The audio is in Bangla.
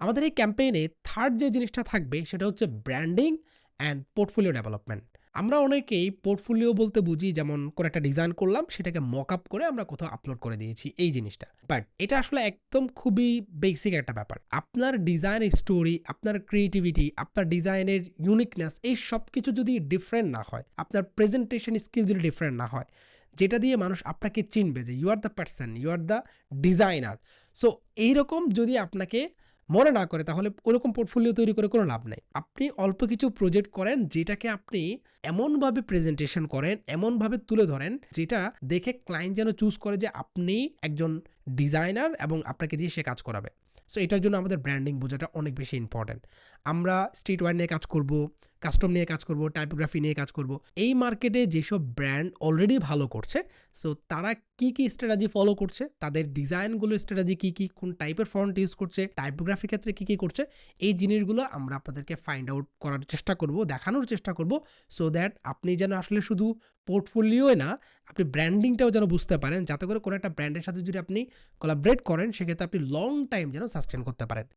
আমাদের এই ক্যাম্পেইনে থার্ড যে জিনিসটা থাকবে সেটা হচ্ছে ব্র্যান্ডিং অ্যান্ড পোর্টফোলিও ডেভেলপমেন্ট আমরা অনেকেই পোর্টফোলিও বলতে বুঝি, যেমন কোনো একটা ডিজাইন করলাম, সেটাকে মক আপ করে আমরা কোথাও আপলোড করে দিয়েছি, এই জিনিসটা। বাট এটা আসলে একদম খুবই বেসিক একটা ব্যাপার। আপনার ডিজাইন স্টোরি আপনার ক্রিয়েটিভিটি আপনার ডিজাইনের ইউনিকনেস এই সব কিছু যদি ডিফারেন্ট না হয়, আপনার প্রেজেন্টেশন স্কিল যদি ডিফারেন্ট না হয়, যেটা দিয়ে মানুষ আপনাকে চিনবে যে you are the person you are the designer so এইরকম যদি আপনাকে মনে না করে, তাহলে ওরকম পোর্টফোলিও তৈরি করে কোনো লাভ নাই। আপনি অল্প কিছু প্রজেক্ট করেন, যেটাকে আপনি এমনভাবে প্রেজেন্টেশন করেন, এমনভাবে তুলে ধরেন, যেটা দেখে ক্লায়েন্ট যেন চুজ করে যে আপনি একজন ডিজাইনার এবং আপনাকে দিয়ে সে কাজ করাবে। সো এটার জন্য আমাদের ব্র্যান্ডিং বোঝাটা অনেক বেশি ইম্পর্ট্যান্ট আমরা স্ট্রিট ওয়ার নিয়ে কাজ করব কাস্টম নিয়ে কাজ করব টাইপোগ্রাফি নিয়ে কাজ করব। এই মার্কেটে যেসব ব্র্যান্ড অলরেডি ভালো করছে সো তারা কি কি স্ট্র্যাটাজি ফলো করছে, তাদের ডিজাইনগুলোর স্ট্র্যাটাজি কি কি, কোন টাইপের ফন্ট ইউজ করছে টাইপোগ্রাফি ক্ষেত্রে কি কি করছে, এই জিনিসগুলো আমরা আপনাদেরকে ফাইন্ড আউট করার চেষ্টা করব, দেখানোর চেষ্টা করব সো দ্যাট আপনি যেন আসলে শুধু পোর্টফোলিওই না, আপনি ব্র্যান্ডিংটাও যেন বুঝতে পারেন, যাতে করে কোনো একটা ব্র্যান্ডের সাথে যদি আপনি কোলাবরেট করেন, সেক্ষেত্রে আপনি লং টাইম যেন সাস্টেন করতে পারেন।